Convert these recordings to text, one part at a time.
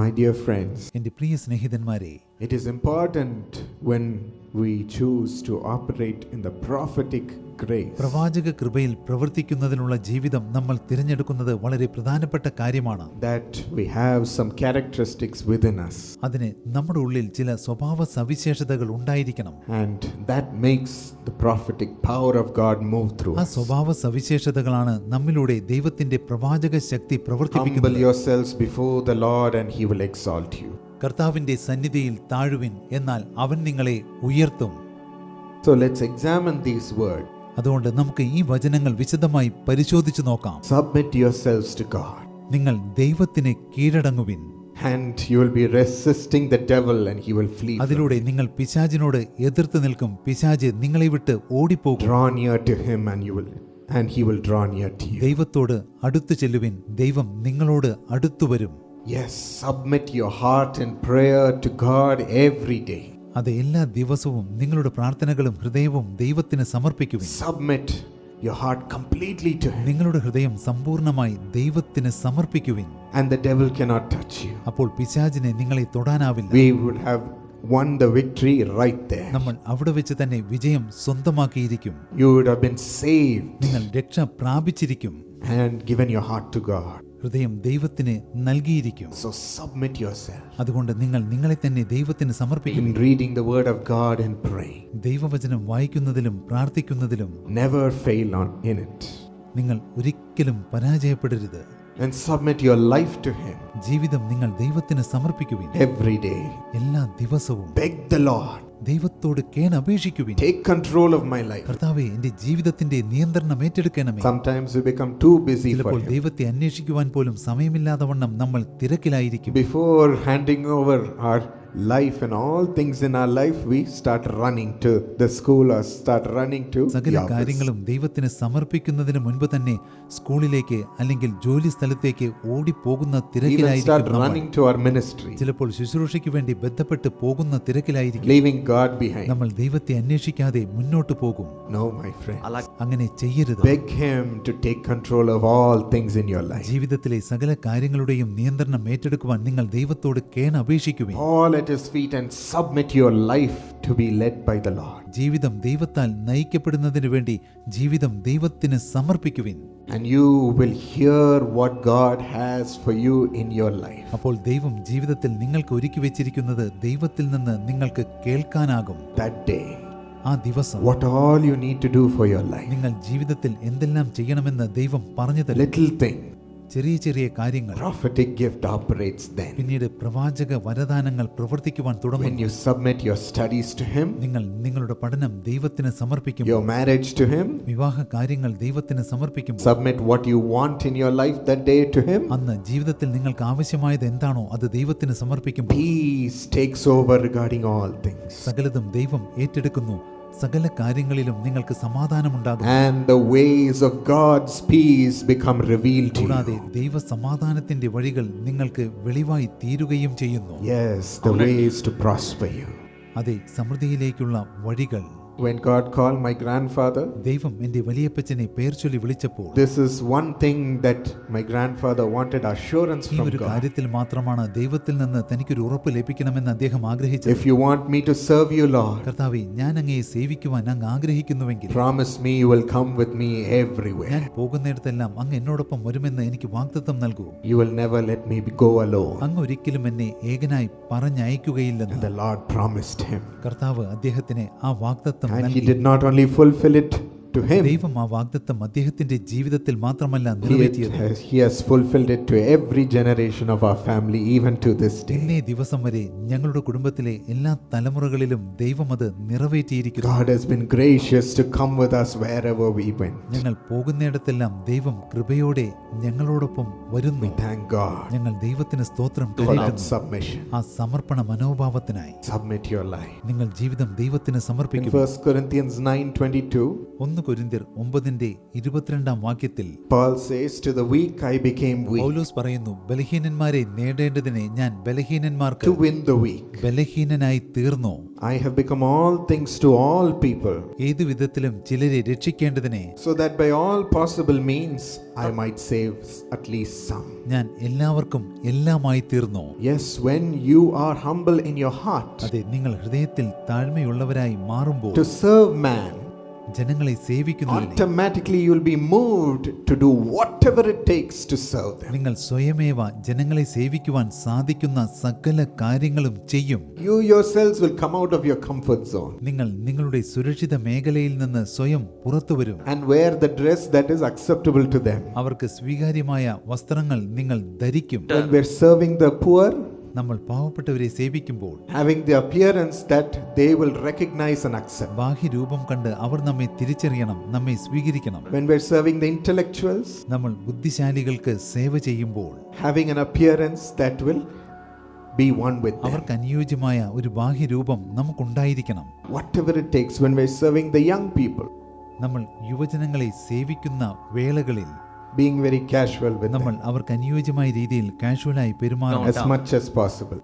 My dear friends, എൻ്റെ പ്രിയ സ്നേഹിതന്മാരെ it is important when we choose to operate in the prophetic grace പ്രവാചക കൃപയിൽ പ്രവർത്തിക്കുന്നതിനുള്ള ജീവിതം നമ്മൾ തിരഞ്ഞെടുക്കുന്നത് വളരെ പ്രധാനപ്പെട്ട കാര്യമാണ് that we have some characteristics within us. അതിന് നമ്മുടെ ഉള്ളിൽ ചില സ്വഭാവ സവിശേഷതകൾ ഉണ്ടായിരിക്കണം And that makes the prophetic power of God move through ആ us. സ്വഭാവ സവിശേഷതകളാണ് നമ്മിലൂടെ ദൈവത്തിന്റെ പ്രവാചക ശക്തി Humble പ്രവർത്തിപ്പിക്കുന്നത് yourselves before the Lord, and He will exalt you. കർത്താവിന്റെ സന്നിധിയിൽ താഴുവിൻ എന്നാൽ അവൻ നിങ്ങളെ ഉയർത്തും So let's examine these words. അതുകൊണ്ട് നമുക്ക് ഈ വചനങ്ങൾ വിശദമായി പരിശോധിച്ചു നോക്കാം Submit yourselves to God, നിങ്ങൾ ദൈവത്തിന് കീഴടങ്ങുവിൻ and you will be resisting the devil, and he will flee. അതിലൂടെ നിങ്ങൾ പിശാചിനോട് എതിർത്ത് നിൽക്കും പിശാച് നിങ്ങളെ വിട്ട് ഓടിപ്പോകും draw near to him and you will and he will draw near to you ദൈവത്തോട് അടുത്തു ചെല്ലുവിൻ ദൈവം നിങ്ങളോട് അടുത്തു വരും yes submit your heart in prayer to god every day അത് എല്ലാ ദിവസവും നിങ്ങളുടെ പ്രാർത്ഥനകളും ഹൃദയവും ദൈവത്തിന് സമർപ്പിക്കുവിൻ submit your heart completely to him നിങ്ങളുടെ ഹൃദയം സമ്പൂർണമായി ദൈവത്തിന് സമർപ്പിക്കുവിൻ and the devil cannot touch you അപ്പോൾ പിശാചിനെ നിങ്ങളെ തൊടാനാവില്ല we would have won the victory right there നമ്മൾ അവിടെ വെച്ച് തന്നെ വിജയം സ്വന്തമാക്കിയിരിക്കും you would have been saved നിങ്ങൾ രക്ഷ പ്രാപിച്ചിരിക്കും and given your heart to god ഹൃദയം ദൈവത്തിന് നൽകിയിരിക്കും. So submit yourself. അതുകൊണ്ട് നിങ്ങൾ നിങ്ങളെ തന്നെ ദൈവത്തിന് സമർപ്പിക്കും. In reading the word of god and praying. ദൈവവചനം വായിക്കുന്നതിലും പ്രാർത്ഥിക്കുന്നതിലും never fail on in it. നിങ്ങൾ ഒരിക്കലും പരാജയപ്പെടരുത്. And submit your life to him. ജീവിതം നിങ്ങൾ ദൈവത്തിന് സമർപ്പിക്കുവിൻ. Every day. എല്ലാ ദിവസവും. Beg the lord. ദൈവത്തോട് കേൻ അപേക്ഷിക്കുവിൻ. Take control of my life കർത്താവേ എന്റെ ജീവിതത്തിന്റെ നിയന്ത്രണം ഏറ്റെടുക്കണമേ. Sometimes we become too busy for ചിലപ്പോൾ ദൈവത്തെ അന്വേഷിക്കുവാൻ പോലും സമയമില്ലാതെ വണ്ണം നമ്മൾ തിരക്കിലായിരിക്കും. Before handing over our life and all things in our life we start running to the school or start running to സകല കാര്യങ്ങളും ദൈവത്തിന് സമർപ്പിക്കുന്നതിന് മുൻപ് തന്നെ സ്കൂളിലേക്ക് അല്ലെങ്കിൽ ജോലി സ്ഥലത്തേക്ക് ഓടി പോകുന്ന തിരക്കിലായിരിക്കും start running to our ministry ചിലപ്പോൾ ശുശ്രൂഷയ്ക്ക് വേണ്ടി ബന്ധപ്പെട്ട് പോകുന്ന തിരക്കിലായിരിക്കും. God behind നമ്മൾ ദൈവത്തെ അന്വേഷിക്കാതെ മുന്നോട്ട് പോകും no my friend അങ്ങനെ ചെയ്യരുത് beg him to take control of all things in your life ജീവിതത്തിലെ സകല കാര്യങ്ങളുടെയും നിയന്ത്രണം ഏറ്റെടുക്കുവാൻ നിങ്ങൾ ദൈവത്തോട് കേണ അപേക്ഷിക്കുവിൻ fall at his feet and submit your life to be led by the lord. ജീവിതം ദൈവത്താൽ നയിക്കപ്പെടുന്നതിന് വേണ്ടി ജീവിതം ദൈവത്തിന് സമർപ്പിക്കുവിൻ. And you will hear what god has for you in your life. അപ്പോൾ ദൈവം ജീവിതത്തിൽ നിങ്ങൾക്ക് ഒരുക്കി വെച്ചിരിക്കുന്നത് ദൈവത്തിൽ നിന്ന് നിങ്ങൾക്ക് കേൾക്കാനാകും. That day ആ ദിവസം what all you need to do for your life. നിങ്ങൾ ജീവിതത്തിൽ എന്തെല്ലാം ചെയ്യണമെന്ന് ദൈവം പറഞ്ഞു തരും. Little thing ചെറിയ ചെറിയ കാര്യങ്ങൾ prophetic gift operates then പിന്നീട് പ്രവാചക വരദാനങ്ങൾ പ്രവർത്തിക്കുവാൻ തുടങ്ങും when you submit your studies to him നിങ്ങൾ നിങ്ങളുടെ പഠനം ദൈവത്തിന് സമർപ്പിക്കും your marriage to him വിവാഹ കാര്യങ്ങൾ ദൈവത്തിന് സമർപ്പിക്കും submit what you want in your life that day to him അന്ന് ജീവിതത്തിൽ നിങ്ങൾക്ക് ആവശ്യമായത് എന്താണോ അത് ദൈവത്തിന് സമർപ്പിക്കും peace takes over regarding all things സകലതും ദൈവം ഏറ്റെടുക്കുന്നു സകല കാര്യങ്ങളിലും നിങ്ങൾക്ക് സമാധാനമുണ്ടാകും. And the ways of god's peace become revealed to കൂടാതെ ദൈവ സമാധാനത്തിന്റെ വഴികൾ നിങ്ങൾക്ക് വെളിവായി തീരുകയും ചെയ്യുന്നു. Yes the ways to prosper you. അതെ സമൃദ്ധിയിലേക്കുള്ള വഴികൾ when god called my grandfather ദൈവം എന്റെ വലിയപ്പച്ചനെ പേർ ചൊല്ലി വിളിച്ചപ്പോൾ this is one thing that my grandfather wanted assurance ഈ from ഒരു god കാര്യത്തിൽ മാത്രമാണ് ദൈവത്തിൽ നിന്ന് തനിക്കൊരു ഉറപ്പ് ലഭിക്കണമെന്ന് അദ്ദേഹം ആഗ്രഹിച്ചത് if you want me to serve you lord കർത്താവെ ഞാൻ അങ്ങയെ സേവിക്കുവാൻ അങ്ങ് ആഗ്രഹിക്കുന്നുവെങ്കിൽ promise me you will come with me everywhere ഞാൻ പോകുന്നിടത്തെല്ലാം അങ്ങ് എന്നോടൊപ്പം വരുമെന്ന് എനിക്ക് വാഗ്ദത്തം നൽകൂ you will never let me be- go alone അങ്ങ് ഒരിക്കലും എന്നെ ഏകനായി പറഞ്ഞയക്കുകയില്ലെന്ന് the lord promised him കർത്താവ് അദ്ദേഹത്തിന് ആ വാഗ്ദത്തം And he did not only fulfill it, to him ദൈവം ആ വാഗ്ദത്തം അദ്ദേഹത്തിന്റെ ജീവിതത്തിൽ മാത്രമല്ല he, നിറവേറ്റിയത് has, he has fulfilled it to every generation of our family even to this day ഇന്നേ ദിവസം വരെ ഞങ്ങളുടെ കുടുംബത്തിലെ എല്ലാ തലമുറകളിലും ദൈവം അത് നിറവേറ്റിയിരിക്കുന്നു god has been gracious to come with us wherever we went ഞങ്ങൾ പോകുന്നിടത്തെല്ലാം ദൈവം കൃപയോടെ ഞങ്ങളോടൊപ്പം വരുന്നു thank god ഞങ്ങൾ ദൈവത്തിന് സ്തോത്രം for that കരയറ്റുന്നു submission ആ സമർപ്പണ മനോഭാവത്തിനായി submit your life നിങ്ങൾ ജീവിതം ദൈവത്തിന് in സമർപ്പിക്കും 1 corinthians 9 22 ഒന്ന് ഒന്ന് കൊരിന്തിയർ ഒമ്പതിന്റെ ഇരുപത്തിരണ്ടാം വാക്യത്തിൽ Paul says, To the weak I became weak പൗലോസ് പറയുന്നു ബലഹീനന്മാരെ നേടേണ്ടതിനെ ഞാൻ ബലഹീനന്മാർക്ക് to win the weak. ബലഹീനനായി തീർന്നു I have become all things to all people, ഏതു വിധത്തിലും ചിലരെ രക്ഷിക്കേണ്ടതിനെ so that by all possible means I might save at least some. ഞാൻ എല്ലാവർക്കും എല്ലാമായി തീർന്നു Yes, when you are humble in your heart അതെ നിങ്ങൾ ഹൃദയത്തിൽ താഴ്മയുള്ളവരായി മാറുമ്പോൾ to serve man, ജനങ്ങളെ സേവിക്കുന്നതിനെ automatically you'll be moved to do whatever it takes to serve them. നിങ്ങൾ സ്വയമേവ ജനങ്ങളെ സേവിക്കുവാൻ സാധിക്കുന്ന സകല കാര്യങ്ങളും ചെയ്യും You yourselves will come out of your comfort zone നിങ്ങൾ നിങ്ങളുടെ സുരക്ഷിത മേഖലയിൽ നിന്ന് സ്വയം പുറത്തു വരും and wear the dress that is acceptable to them. അവർക്ക് സ്വീകാര്യമായ വസ്ത്രങ്ങൾ നിങ്ങൾ ധരിക്കും When we're serving the poor, നമ്മൾ പാവപ്പെട്ടവരെ സേവിക്കുമ്പോൾ having the appearance that they will recognize and accept. ബാഹ്യരൂപം കണ്ട് അവർ നമ്മെ തിരിച്ചറിയണം നമ്മെ സ്വീകരിക്കണം When we're serving the intellectuals, നമ്മൾ ബുദ്ധിശാലികൾക്ക് സേവ ചെയ്യുമ്പോൾ having an appearance that will be one with them. അവർക്ക് അനുയോജ്യമായ ഒരു ബാഹ്യരൂപം നമുക്കുണ്ടായിരിക്കണം Whatever it takes when we're serving the young people, നമ്മൾ യുവജനങ്ങളെ സേവിക്കുന്ന വേളകളിൽ being വെരി കാഷ്വൽ with നമ്മൾ അവർക്ക് അനുയോജ്യമായ രീതിയിൽ കാഷ്വലായി പെരുമാറാം as much as possible.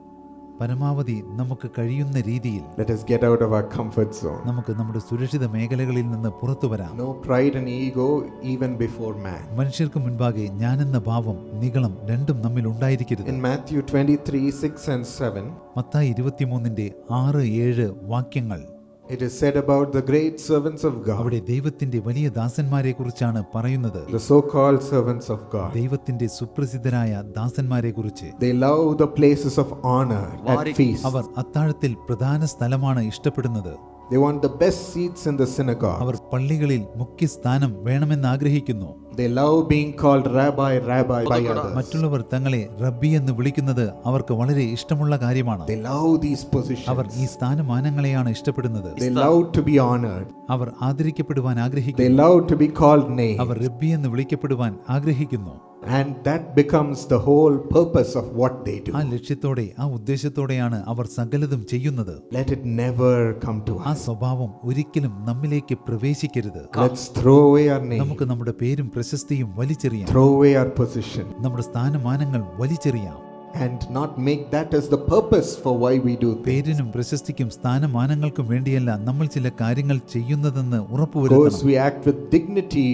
പരമാവധി നമുക്ക് കഴിയുന്ന രീതിയിൽ Let us get out of our comfort zone. നമുക്ക് നമ്മുടെ സുരക്ഷിത മേഖലകളിൽ നിന്ന് പുറത്തു വരാം No pride and ego even before man. മനുഷ്യർക്ക് മുൻപാകെ ഞാൻ എന്ന ഭാവം നികളം രണ്ടും നമ്മിൽ ഉണ്ടായിരിക്കരുത് In Matthew 23 6 and 7, മത്തായി ഇരുപത്തിമൂന്നിന്റെ ആറ് ഏഴ് വാക്യങ്ങൾ it is said about the great servants of God, അവിടെ ദൈവത്തിന്റെ വലിയ ദാസന്മാരെ കുറിച്ചാണ് പറയുന്നത് the so called servants of God. ദൈവത്തിന്റെ സുപ്രസിദ്ധരായ ദാസന്മാരെ കുറിച്ച് They love the places of honor at feasts. അവർ അത്താഴത്തിൽ പ്രധാന സ്ഥലമാണ് ഇഷ്ടപ്പെടുന്നത് They want the best seats in the synagogue. അവർ പള്ളികളിൽ മുഖ്യസ്ഥാനം വേണമെന്ന് ആഗ്രഹിക്കുന്നു They love being called rabbi, rabbi by others. മറ്റുള്ളവർ തങ്ങളെ റബ്ബി എന്ന് വിളിക്കുന്നത് അവർക്ക് വളരെ ഇഷ്ടമുള്ള കാര്യമാണ് They love these positions. അവർ. ഈ സ്ഥാനമാനങ്ങളെയാണ് ഇഷ്ടപ്പെടുന്നത് They love to be honored. Our ആദരിക്കപ്പെടുവാൻ They love to be called name. അവർ റബ്ബി എന്ന് വിളിക്കപ്പെടുവാൻ ആഗ്രഹിക്കുന്നു And that becomes the whole purpose of what they do. ആ ലക്ഷ്യത്തോടെ ആ ഉദ്ദേശത്തോടെയാണ് അവർ സകലതും ചെയ്യുന്നത് Let it never come to ആ us. സ്വഭാവം ഒരിക്കലും നമ്മിലേക്ക് പ്രവേശിക്കരുത് Let's throw away our name, നമുക്ക് നമ്മുടെ പേരും പ്രശസ്തിയും വലിച്ചെറിയാം throw away our position, നമ്മുടെ സ്ഥാനമാനങ്ങൾ വലിച്ചെറിയാം and not make that as the purpose for why we do things. പേരിനും പ്രശസ്തിക്കും സ്ഥാനമാനങ്ങൾക്കും വേണ്ടിയല്ല നമ്മൾ ചില കാര്യങ്ങൾ ചെയ്യുന്നതെന്ന് Of ഉറപ്പുവരുത്തണം course, we act with dignity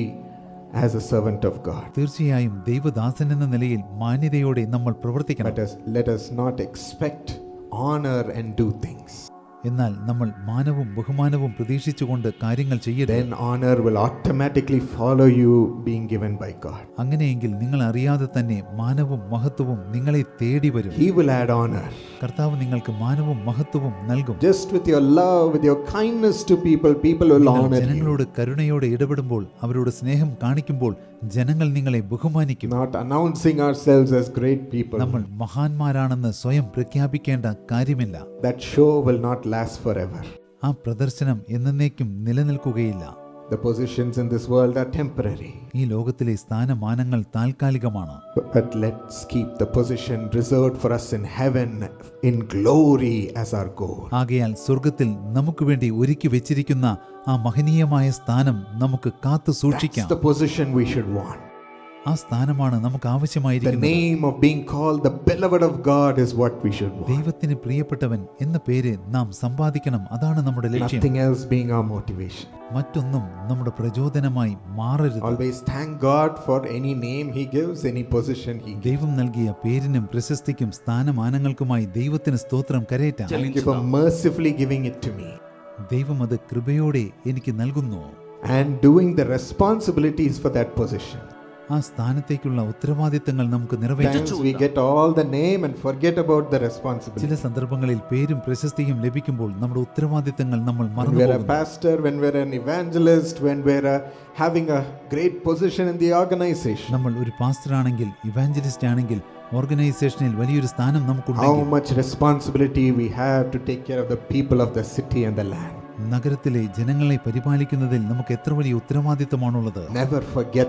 as a servant of God. തീർച്ചയായും ദൈവദാസൻ എന്ന നിലയിൽ മാന്യതയോടെ നമ്മൾ പ്രവർത്തിക്കണം Let us, let us not expect honor and do things. എന്നാൽ നമ്മൾ മാനവും ബഹുമാനവും പ്രതീക്ഷിച്ചുകൊണ്ട് കാര്യങ്ങൾ ചെയ്യരുത് Then honor will automatically follow you being given by God. അങ്ങനെയെങ്കിൽ നിങ്ങൾ അറിയാതെ തന്നെ മാനവും മഹത്വവും നിങ്ങളെ തേടി വരും He will add honor. കർത്താവ് നിങ്ങൾക്ക് മാനവും മഹത്വവും നൽകും Just with your love, with your kindness to people, people will നിങ്ങൾ honor you. ജനങ്ങളോട് കരുണയോടെ ഇടപെടുമ്പോൾ അവരോട് സ്നേഹം കാണിക്കുമ്പോൾ ജനങ്ങൾ നിങ്ങളെ ബഹുമാനിക്കും Not announcing ourselves as great people. നമ്മൾ മഹാന്മാരാണെന്ന് സ്വയം പ്രഖ്യാപിക്കേണ്ട കാര്യമില്ല That show will not last forever. ആ പ്രദർശനം എന്നേക്കും നിലനിൽക്കുകയില്ല The positions in this world are temporary. ഈ ലോകത്തിലെ സ്ഥാനമാനങ്ങൾ താൽക്കാലികമാണ് But, but let's keep the position reserved for us in heaven in glory as our goal. ആകയാൽ സ്വർഗത്തിൽ നമുക്ക് വേണ്ടി ഒരുക്കി വെച്ചിരിക്കുന്ന ആ മഹനീയമായ സ്ഥാനം നമുക്ക് കാത്തു That's സൂക്ഷിക്കാം the position we should want. ആ സ്ഥാനമാണ് നമുക്ക് The name of being called the beloved of God is what we should want. ദൈവത്തിന് പ്രിയപ്പെട്ടവൻ എന്ന പേര് നാം സമ്പാദിക്കണം അതാണ് നമ്മുടെ ലക്ഷ്യം Nothing else being our motivation. മറ്റൊന്നും നമ്മുടെ പ്രചോദനമായി മാറരുത് Always thank God for any name He gives, any position He gives. ദൈവം നൽകിയ പേരിനും പ്രശസ്തിക്കും സ്ഥാനമാനങ്ങൾക്കുമായി ദൈവത്തിന് സ്തോത്രം കരയറ്റാം Thank you for mercifully giving it to me ദൈവം അത് കൃപയോടെ എനിക്ക് നൽകുന്നു and doing the responsibilities for that position. ആ സ്ഥാനത്തേക്കുള്ള ഉത്തരവാദിത്തങ്ങൾ നമുക്ക് നിറവേറ്റാം Times we get all the name and forget about the responsibility. ചില സന്ദർഭങ്ങളിൽ പേരും പ്രശസ്തിയും ലഭിക്കുമ്പോൾ നമ്മുടെ ഉത്തരവാദിത്തങ്ങൾ നമ്മൾ When മറന്നു we're a പോകുന്നു pastor, when we're an evangelist, when we're uh, having a great position in the organization, നമ്മൾ ഒരു പാസ്റ്റർ ആണെങ്കിൽ ഇവാഞ്ചലിസ്റ്റ് ആണെങ്കിൽ ഓർഗനൈസേഷനിൽ വലിയൊരു സ്ഥാനം how നമുക്കുണ്ടെങ്കിൽ much responsibility we have to take care of the people of the city and the land. നഗരത്തിലെ ജനങ്ങളെ പരിപാലിക്കുന്നതിൽ നമുക്ക് എത്ര വലിയ ഉത്തരവാദിത്തമാണുള്ളത്? നെവർ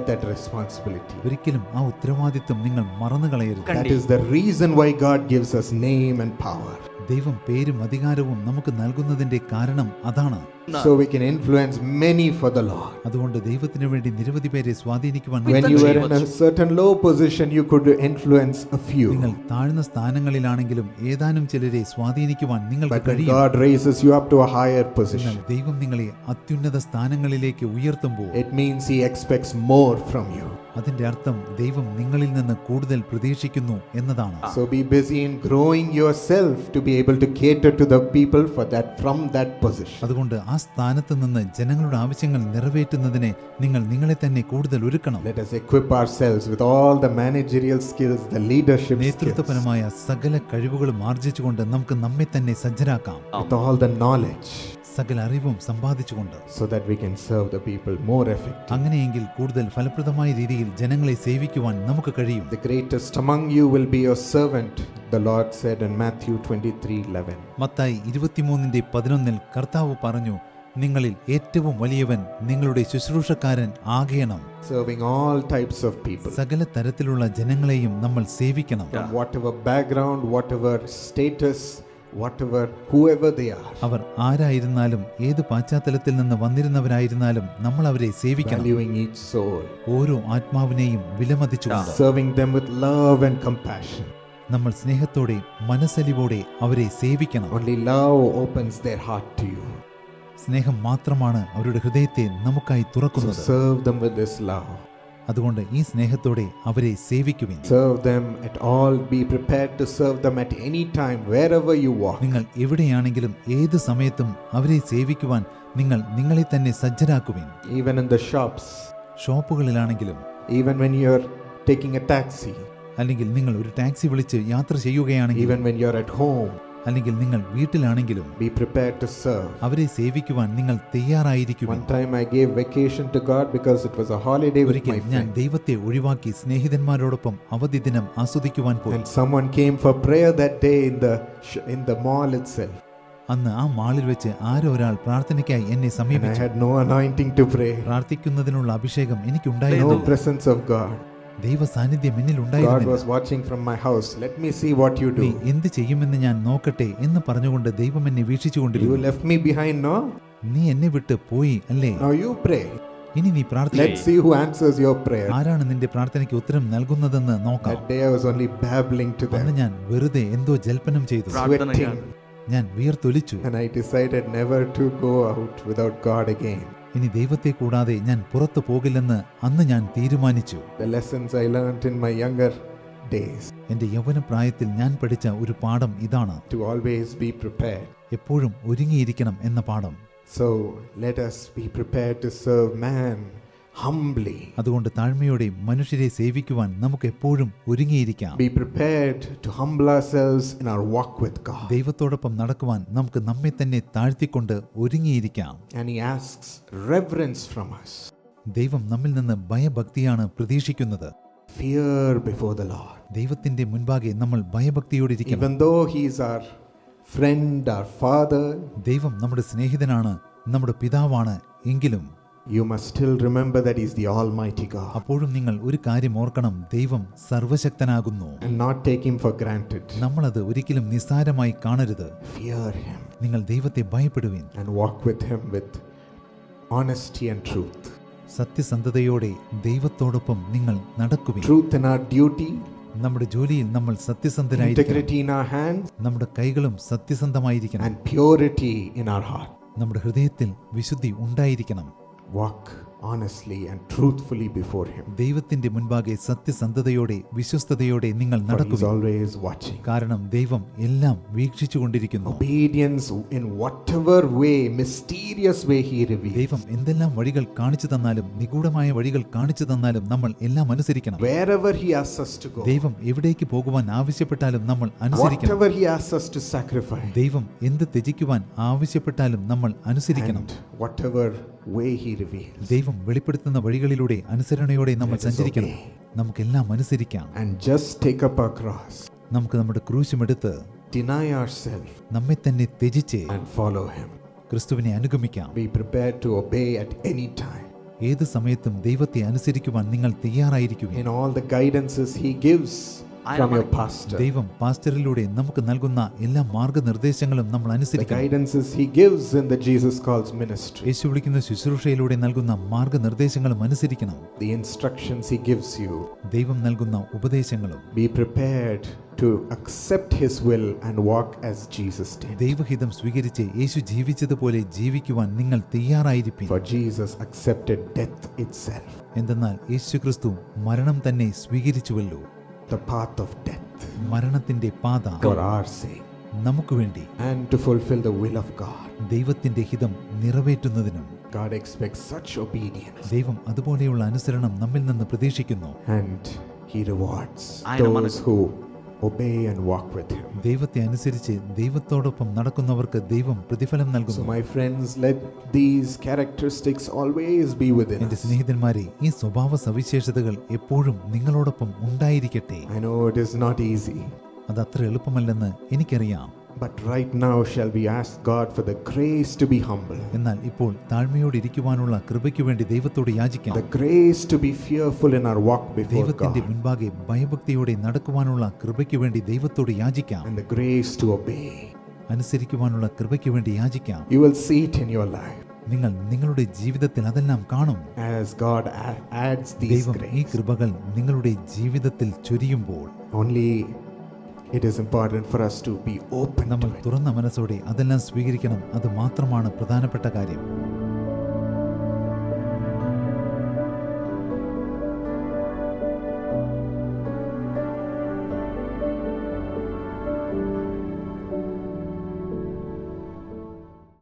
ദാറ്റ് റെസ്പോൺസിബിലിറ്റി ഒരിക്കലും ആ ഉത്തരവാദിത്തം നിങ്ങൾ മറന്നു കളയരുത്. That is the reason why God us name and power ദൈവം പേരും അധികാരവും നമുക്ക് നൽകുന്നതിന്റെ കാരണം അതാണ്. so we can influence many for the Lord. അതുകൊണ്ട് ദൈവത്തിനു വേണ്ടി നിരവധി പേരെ സ്വാധീനിക്കുവാൻ When you were in a certain low position, you could influence a നിങ്ങൾ few. താഴ്ന്ന സ്ഥാനങ്ങളിലാണെങ്കിലും ഏതാനും ചിലരെ സ്വാധീനിക്കുവാൻ നിങ്ങൾക്ക് But when കഴിയും God raises you up to a higher എന്നാൽ position, ദൈവം നിങ്ങളെ അത്യുന്നത സ്ഥാനങ്ങളിലേക്ക് ഉയർത്തുമ്പോൾ it means He expects more from you. അതിന്റെ അർത്ഥം ദൈവം നിങ്ങളിൽ നിന്ന് കൂടുതൽ പ്രതീക്ഷിക്കുന്നു എന്നതാണ് So be busy in growing yourself to be able to cater to the people for that from that position. അതുകൊണ്ട് ആ സ്ഥാനത്ത് നിന്ന് ജനങ്ങളുടെ ആവശ്യങ്ങൾ നിറവേറ്റുന്നതിനെ നിങ്ങൾ നിങ്ങളെ തന്നെ കൂടുതൽ ഒരുക്കണം Let us equip ourselves with all the managerial skills, the leadership നേതൃത്വപരമായ സകല കഴിവുകളും ആർജിച്ചുകൊണ്ട് നമുക്ക് നമ്മെ തന്നെ സജ്ജരാക്കാം with all the knowledge, സകല അറിവും സമ്പാദിച്ചുകൊണ്ട് so that we can serve the people more effectively. അങ്ങനെയെങ്കിൽ കൂടുതൽ ഫലപ്രദമായ രീതിയിൽ ജനങ്ങളെ സേവിക്കുവാൻ നമുക്ക് കഴിയും The greatest among you will be your servant, the Lord said in Matthew 23:11. Mathai ഇരുപത്തിമൂന്നിന്റെ പതിനൊന്നിൽ കർത്താവ് പറഞ്ഞു നിങ്ങളിൽ ഏറ്റവും വലിയവൻ നിങ്ങളുടെ ശുശ്രൂഷക്കാരൻ ആകണം Serving all types of people, സകല തരത്തിലുള്ള ജനങ്ങളെയും നമ്മൾ സേവിക്കണം from whatever background, whatever status, whatever, whoever they are. അവർ ആരായിരുന്നാലും ഏത് പാശ്ചാത്തലത്തിൽ നിന്ന് വന്നിരുന്നവരായിരുന്നാലും നമ്മൾ അവരെ സേവിക്കണം. Valuing each soul, ഓരോ ആത്മാവിനെയും വിലമതിച്ചു serving them with love and compassion. നമ്മൾ സ്നേഹത്തോടെ മനസ്സലിവോടെ അവരെ സേവിക്കണം. Only love opens their heart to you. സ്നേഹം മാത്രമാണ് അവരുടെ ഹൃദയത്തെ നമുക്കായി തുറക്കുന്നത്. അതുകൊണ്ട് ഈ സ്നേഹത്തോടെ അവരെ സേവിക്കുവിൻ. Serve them at all be prepared to serve them at any time wherever you walk നിങ്ങൾ എവിടെയാണെങ്കിലും ഏത് സമയത്തും അവരെ സേവിക്കുവാൻ നിങ്ങൾ നിങ്ങളെ തന്നെ സജ്ജരാക്കുവിൻ. Even in the shops ഷോപ്പുകളിലാണെങ്കിലും even when you are taking a taxi അല്ലെങ്കിൽ നിങ്ങൾ ഒരു ടാക്സി വിളിച്ച് യാത്ര ചെയ്യുകയാണെങ്കിൽ even when you are at home അല്ലെങ്കിൽ നിങ്ങൾ വീട്ടിലാണെങ്കിലും ബി പ്രിപ്പയർ ടു സെർവ് അവരെ സേവിക്കുവാൻ നിങ്ങൾ തയ്യാറായിരിക്കും ഞാൻ ദൈവത്തെ ഒഴിവാക്കി സ്നേഹിതന്മാരോടൊപ്പം അവധി ദിനം ആസ്വദിക്കുവാൻ പോയി. അന്ന് ആ മാളിൽ വെച്ച് ആരോ ഒരാൾ പ്രാർത്ഥനയ്ക്കായി എന്നെ സമീപിച്ചു. പ്രാർത്ഥിക്കുന്നതിനുള്ള അഭിഷേകം എനിക്കുണ്ടായിരുന്നു. ദൈവ സാന്നിധ്യം എന്നിൽ ഉണ്ടായിരുന്നു was watching from my house. Let me see what you നീ do. എന്ത് ചെയ്യുമെന്ന് ഞാൻ നോക്കട്ടെ എന്ന് പറഞ്ഞുകൊണ്ട് ദൈവം എന്നെ You വീക്ഷിച്ചുകൊണ്ടിരുന്നു left me behind, no? നീ എന്നെ വിട്ട് പോയി അല്ലേ? Now you pray. ഇനി നീ പ്രാർത്ഥന Let's see who answers your prayer. ആരാണ് നിന്റെ പ്രാർത്ഥനയ്ക്ക് ഉത്തരം നൽകുന്നതെന്ന് നോക്കാം. That day I was only babbling to അന്ന് ഞാൻ വെറുതെ എന്തോ ജൽപ്പനം ചെയ്തു. ഞാൻ വിയർത്തൊലിച്ചു. ഇനി ദൈവത്തെ കൂടാതെ ഞാൻ പുറത്തു പോകില്ലെന്ന് അന്ന് ഞാൻ തീരുമാനിച്ചു The lessons I learned in my younger days എന്റെ യൗവനപ്രായത്തിൽ ഞാൻ പഠിച്ച ഒരു പാഠം ഇതാണ് to always be prepared. എപ്പോഴും ഒരുങ്ങിയിരിക്കണം എന്ന പാഠം So let us be prepared to serve man humbly. അതുകൊണ്ട് താഴ്മയോടെ മനുഷ്യരെ സേവിക്കുവാൻ നമുക്ക് എപ്പോഴും ഒരുങ്ങിയിരിക്കാം Be prepared to humble ourselves in our walk with God. ദൈവത്തോടൊപ്പം നടക്കുവാൻ നമുക്ക് നമ്മെ തന്നെ താഴ്ത്തിക്കൊണ്ട് ഒരുങ്ങിയിരിക്കാം And He asks reverence from us, ദൈവം നമ്മിൽ നിന്ന് ഭയഭക്തിയാണ് പ്രതീക്ഷിക്കുന്നത് fear before the Lord. ദൈവത്തിന്റെ മുൻപാകെ നമ്മൾ ഭയഭക്തിയോടെ ഭയഭക്തിയോടിരിക്കണം Even though is our friend, our Father, ദൈവം നമ്മുടെ സ്നേഹിതനാണ് നമ്മുടെ പിതാവാണ് എങ്കിലും you must still remember that He's the Almighty God. അപ്പോഴും നിങ്ങൾ ഒരു കാര്യം ഓർക്കണം ദൈവം സർവശക്തനാകുന്നു. And not take Him for granted. നമ്മളത് ഒരിക്കലും നിസ്സാരമായി കാണരുത്. Fear Him. നിങ്ങൾ ദൈവത്തെ ഭയപ്പെടുവിൻ. And walk with Him with honesty and truth. സത്യസന്ധതയോടെ ദൈവത്തോടൊപ്പം നിങ്ങൾ നടക്കുവിൻ. Truth in our duty, നമ്മുടെ ജോലിയിൽ നമ്മൾ സത്യസന്ധരായിരിക്കണം. Integrity in our hands, നമ്മുടെ കൈകളും സത്യസന്ധമായിരിക്കണം. And purity in our heart. നമ്മുടെ ഹൃദയത്തിൽ വിശുദ്ധി ഉണ്ടായിരിക്കണം. Walk honestly and truthfully before Him. ദൈവത്തിന്റെ മുൻപാകെ സത്യസന്ധതയോടെ വിശ്വസ്തതയോടെ നിങ്ങൾ For He's നടക്കുക always watching. കാരണം ദൈവം എല്ലാം വീക്ഷിച്ചുകൊണ്ടിരിക്കുന്നു Obedience in whatever way, mysterious way He reveals. ദൈവം എന്തെല്ലാം വഴികൾ കാണിച്ചു തന്നാലും നിഗൂഢമായ വഴികൾ കാണിച്ചു തന്നാലും നമ്മൾ എല്ലാം അനുസരിക്കണം Wherever He asks us to go, ദൈവം എവിടേക്ക് പോകുവാൻ ആവശ്യപ്പെട്ടാലും നമ്മൾ അനുസരിക്കണം whatever He asks us to sacrifice, ദൈവം എന്ത് ത്യജിക്കുവാൻ ആവശ്യപ്പെട്ടാലും നമ്മൾ അനുസരിക്കണം and whatever way He reveals. ദൈവം വെളിപ്പെടുത്തുന്ന വഴികളിലൂടെ അനുസരണയോടെ നമ്മൾ സഞ്ചരിക്കണം. നമുക്കെല്ലാം അനുസരിക്കാം. And just take up our cross, നമുക്ക് നമ്മുടെ ക്രൂശുമെടുത്ത് നമ്മെ തന്നെ ത്യജിച്ച് and follow Him. ക്രിസ്തുവിനെ അനുഗമിക്കാം. Be prepared to obey at any time. ഏത് സമയത്തും ദൈവത്തെ അനുസരിക്കുവാൻ നിങ്ങൾ തയ്യാറായിരിക്കുക. from your pastor. ദൈവം പാസ്റ്ററിലൂടെ നമുക്ക് നൽകുന്ന എല്ലാ മാർഗനിർദ്ദേശങ്ങളും നമ്മൾ അനുസരിക്കണം. Guidances he gives in the Jesus calls ministry. യേശു വിളിക്കുന്ന ശുശ്രൂഷയിലൂടെ നൽകുന്ന മാർഗനിർദ്ദേശങ്ങളും അനുസരിക്കണം. The instructions he gives you. ദൈവം നൽകുന്ന ഉപദേശങ്ങളും. Be prepared to accept his will and walk as Jesus did. ദൈവഹിതം സ്വീകരിച്ച് യേശു ജീവിച്ചതുപോലെ ജീവിക്കുവാൻ നിങ്ങൾ തയ്യാറായിരിപ്പിൻ. For Jesus accepted death itself. എന്തെന്നാൽ യേശുക്രിസ്തു മരണം തന്നെ സ്വീകരിച്ചുവല്ലോ. the path of death മരണത്തിന്റെ പാത for our sake നമുക്ക് വേണ്ടി and to fulfill the will of God. ദൈവത്തിന്റെ ഹിതം നിറവേറ്റുന്നതിനും God expects such obedience ദൈവം അതുപോലെയുള്ള അനുസരണം നമ്മിൽ നിന്ന് പ്രതീക്ഷിക്കുന്നു and He rewards Ayana those manaku- who obey and walk with him. ദൈവത്തെ അനുസരിച്ച് ദൈവത്തോടൊപ്പം നടക്കുന്നവർക്ക് ദൈവം പ്രതിഫലം So, നൽകുന്നു my friends, let these characteristics always be within. സ്നേഹിതന്മാരെ ഈ സ്വഭാവ സവിശേഷതകൾ എപ്പോഴും നിങ്ങളോടൊപ്പം ഉണ്ടായിരിക്കട്ടെ I know it is not easy, അത് അത്ര എളുപ്പമല്ലെന്ന് എനിക്കറിയാം but right now shall we ask God for the grace to be humble, എന്നാൽ ഇപ്പോൾ താഴ്മയോടിരിക്കുവാനുള്ള കൃപയ്ക്ക് വേണ്ടി ദൈവത്തോട് യാചിക്കാം the grace to be fearful in our walk before ദൈവത്തിന്റെ God, മുൻപാകെ ഭയഭക്തിയോടെ നടക്കുവാനുള്ള കൃപയ്ക്ക് വേണ്ടി ദൈവത്തോട് യാചിക്കാം and the grace to obey. അനുസരിക്കുവാനുള്ള കൃപയ്ക്ക് വേണ്ടി യാചിക്കാം You will see it in your life നിങ്ങൾ നിങ്ങളുടെ ജീവിതത്തിൽ അതെല്ലാം കാണും as God a- adds these ദൈവം ഈ grace. കൃപകൾ നിങ്ങളുടെ ജീവിതത്തിൽ ചൊരിയുമ്പോൾ Only it is for us to be open നമ്മൾ തുറന്ന മനസ്സോടെ അതെല്ലാം സ്വീകരിക്കണം. അത് മാത്രമാണ് പ്രധാനപ്പെട്ട കാര്യം.